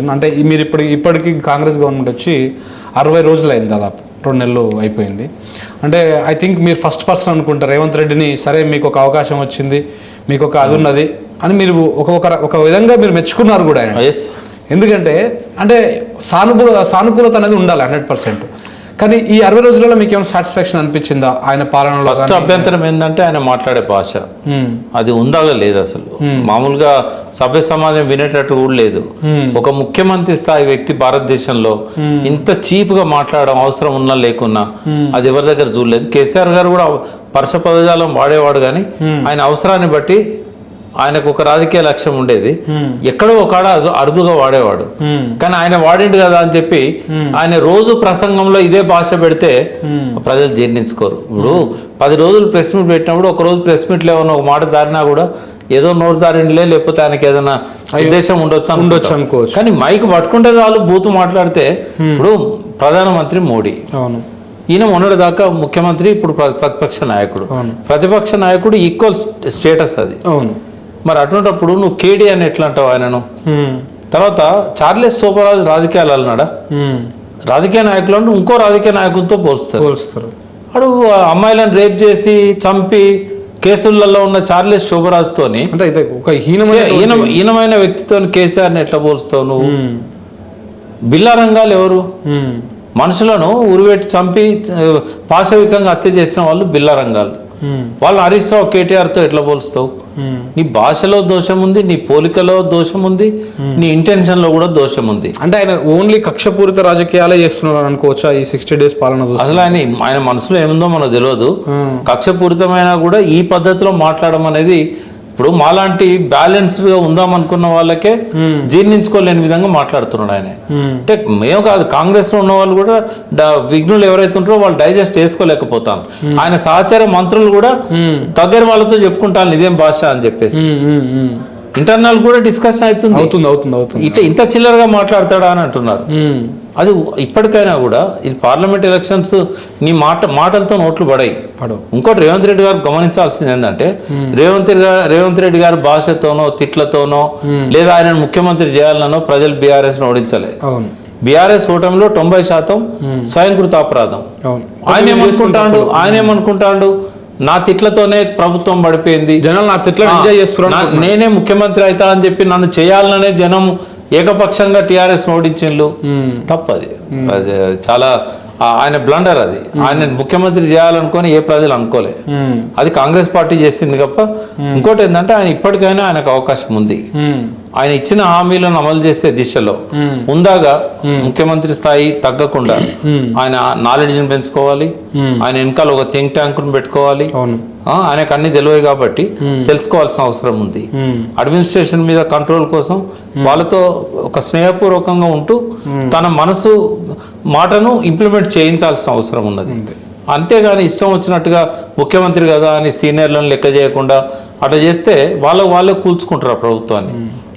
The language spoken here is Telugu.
అంటే మీరు ఇప్పుడు ఇప్పటికి కాంగ్రెస్ గవర్నమెంట్ వచ్చి అరవై రోజులు అయింది దాదాపు. రెండు నెలలు అయిపోయింది. అంటే ఐ థింక్ మీరు ఫస్ట్ పర్సన్ అనుకుంటారు. రేవంత్ రెడ్డిని సరే మీకు ఒక అవకాశం వచ్చింది మీకు ఒక అది ఉన్నది అని మీరు ఒక ఒక విధంగా మీరు మెచ్చుకున్నారు కూడా ఆయన. ఎస్ ఎందుకంటే అంటే సానుకూల సానుకూలత అనేది ఉండాలి హండ్రెడ్ పర్సెంట్. కానీ ఈ అరవై రోజులలో మీకు ఏమైనా సాటిస్ఫాక్షన్ అనిపించిందా? ఆయన పాలనలో ఫస్ట్? అభ్యంతరం ఏంటంటే ఆయన మాట్లాడే భాష. Hmm. అది ఉందాగా లేదు అసలు. మామూలుగా సభ్య సమాజం వినేటట్టు కూడా లేదు. Hmm. ఒక ముఖ్యమంత్రి స్థాయి వ్యక్తి భారతదేశంలో ఇంత చీప్గా మాట్లాడడం అవసరం ఉన్నా లేకున్నా అది ఎవరి దగ్గర చూడలేదు. కేసీఆర్ గారు కూడా పరుష పదజాలం వాడేవాడు కానీ ఆయన అవసరాన్ని బట్టి ఆయనకు ఒక రాజకీయ లక్ష్యం ఉండేది. ఎక్కడో ఒక అరుదుగా వాడేవాడు. కానీ ఆయన వాడిండు కదా అని చెప్పి ఆయన రోజు ప్రసంగంలో ఇదే భాష పెడితే ప్రజలు జీర్ణించుకోరు. ఇప్పుడు పది రోజులు ప్రెస్ మీట్ పెట్టినప్పుడు ఒక రోజు ప్రెస్ మీట్ లేవన్న ఒక మాట జారినా కూడా ఏదో నోరు జారిండిలే లేకపోతే ఆయనకి ఏదైనా ఉద్దేశం ఉండొచ్చు. ఉండొచ్చు అనుకోవచ్చు. కానీ మైక్ పట్టుకుంటే వాళ్ళు బూతు మాట్లాడితే ఇప్పుడు ప్రధానమంత్రి మోడీ. అవును. ఈయన మొన్నటి దాకా ముఖ్యమంత్రి ఇప్పుడు ప్ర- ప్రతిపక్ష నాయకుడు. ప్రతిపక్ష నాయకుడు ఈక్వల్ స్టేటస్ అది. అవును. మరి అటువంటిప్పుడు నువ్వు కేడీ అని ఎట్లా అంటావు ఆయనను. తర్వాత చార్లెస్ సోపరాజు రాజకీయాలు అన్నాడా. రాజకీయ నాయకులను ఇంకో రాజకీయ నాయకులతో పోల్స్తారు పోల్స్తారు అడుగు అమ్మాయిలను రేప్ చేసి చంపి కేసులలో ఉన్న చార్లెస్ శోభరాజుతోని అంటే ఒక హీనమైన ఈయనమైన వ్యక్తితో కేసీఆర్ని ఎట్లా పోల్స్తావు నువ్వు. బిల్లా రంగాలు ఎవరు. మనుషులను ఉరిపెట్టి చంపి పాశవికంగా హత్య చేసిన వాళ్ళు బిల్లా రంగాలు. వాళ్ళు హరీష్ రావు కేటీఆర్తో ఎట్లా పోలుస్తావు. నీ భాషలో దోషం ఉంది నీ పోలికలో దోషం ఉంది నీ ఇంటెన్షన్లో కూడా దోషం ఉంది అంటే ఆయన ఓన్లీ కక్షపూరిత రాజకీయాలే చేస్తున్నారు అనుకోవచ్చా ఈ సిక్స్టీ డేస్ పాలన? అసలు ఆయన ఆయన మనసులో ఏముందో మనకు తెలియదు Hmm. కక్షపూరితమైన కూడా ఈ పద్ధతిలో మాట్లాడడం అనేది ఇప్పుడు మాలాంటి బ్యాలెన్స్డ్గా ఉందాం అనుకున్న వాళ్ళకే. జీర్ణించుకోలేని విధంగా మాట్లాడుతున్నాడు ఆయన. అంటే మేము కాదు కాంగ్రెస్లో ఉన్న వాళ్ళు కూడా విఘ్నులు ఎవరైతే ఉంటారో వాళ్ళు డైజెస్ట్ చేసుకోలేకపోతాను ఆయన సహచార మంత్రులు కూడా. దగ్గర వాళ్ళతో చెప్పుకుంటాను ఇదేం భాష అని చెప్పేసి. ఇంటర్నల్ కూడా డిస్కషన్ అవుతుంది. అవుతుంది అవుతుంది అవుతుంది. ఇట్లా ఇంత చిల్లరగా మాట్లాడతాడా అని అంటున్నారు. అది ఇప్పటికైనా కూడా ఈ పార్లమెంట్ ఎలక్షన్స్ నీ మాట మాటలతో నోట్లు పడాయి. పడవు. ఇంకోటి రేవంత్ రెడ్డి గారు గమనించాల్సింది ఏంటంటే రేవంత్ రేవంత్ రెడ్డి గారు భాషతోనో తిట్లతోనో లేదా ఆయన ముఖ్యమంత్రి చేయాలనో ప్రజలు బీఆర్ఎస్ ఓడించలే. అవును. బీఆర్ఎస్ ఓటమిలో తొంభై శాతం స్వయంకృత అపరాధం. ఆయన ఏమనుకుంటాడు ఆయన ఏమనుకుంటాడు నా తిట్లతోనే ప్రభుత్వం పడిపోయింది. జనాలు నా తిట్లను ఎంజాయ్ చేస్తున్నారు నేనే ముఖ్యమంత్రి అవుతా అని చెప్పి నన్ను చేయాలనే జనం ఏకపక్షంగా టిఆర్ఎస్ ఓడించిండ్రు Hmm. తప్పది అది చాలా ఆయన బ్లండర్ అది ఆయన ముఖ్యమంత్రి చేయాలనుకొని ఏ ప్రజలు అనుకోలే. అది కాంగ్రెస్ పార్టీ చేసింది తప్ప ఇంకోటి ఏంటంటే ఆయన ఇప్పటికైనా ఆయనకు అవకాశం ఉంది. ఆయన ఇచ్చిన హామీలను అమలు చేసే దిశలో. ఉందాగా ముఖ్యమంత్రి స్థాయి తగ్గకుండా. ఆయన నాలెడ్జ్ని పెంచుకోవాలి. ఆయన వెనకాల ఒక థింక్ ట్యాంకును పెట్టుకోవాలి ఆయనకు అన్ని తెలివై కాబట్టి తెలుసుకోవాల్సిన అవసరం ఉంది. అడ్మినిస్ట్రేషన్ మీద కంట్రోల్ కోసం వాళ్ళతో ఒక స్నేహపూర్వకంగా ఉంటూ తన మనసు మాటను ఇంప్లిమెంట్ చేయించాల్సిన అవసరం ఉన్నది. అంతేగాని ఇష్టం వచ్చినట్టుగా ముఖ్యమంత్రి కదా అని సీనియర్లను లెక్క చేయకుండా అట్లా చేస్తే వాళ్ళ వాళ్ళే కూల్చుకుంటారు ఆ ప్రభుత్వాన్ని.